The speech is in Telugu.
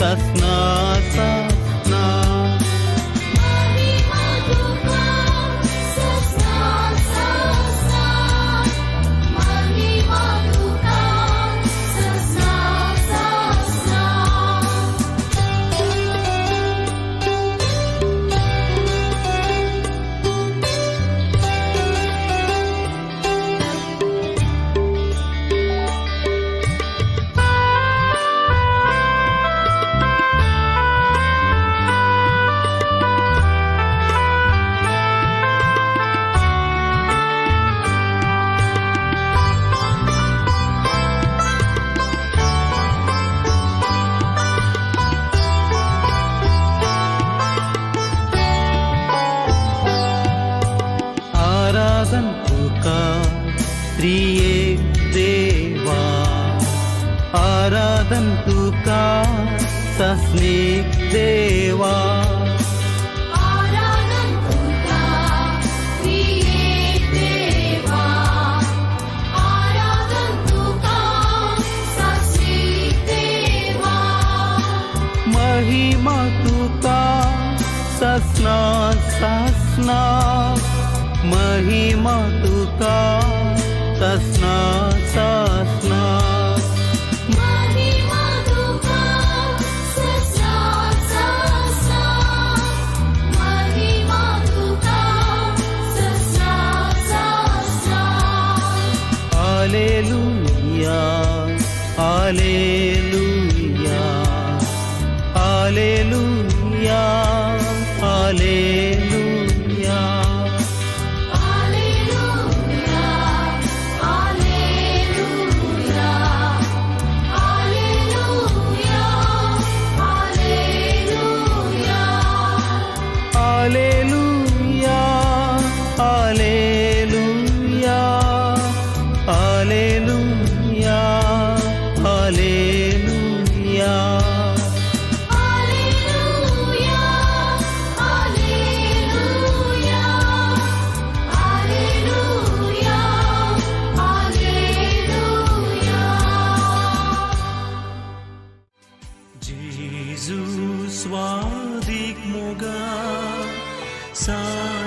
تثنى سار నీయే దేవా ఆరాధంతు కా సస్నేక్ దేవా महिमा तुका सस्ना सस्ना महिमा तुका तस्मात् सास्मात् Hallelujah, Hallelujah. Muziekmorgan. Samen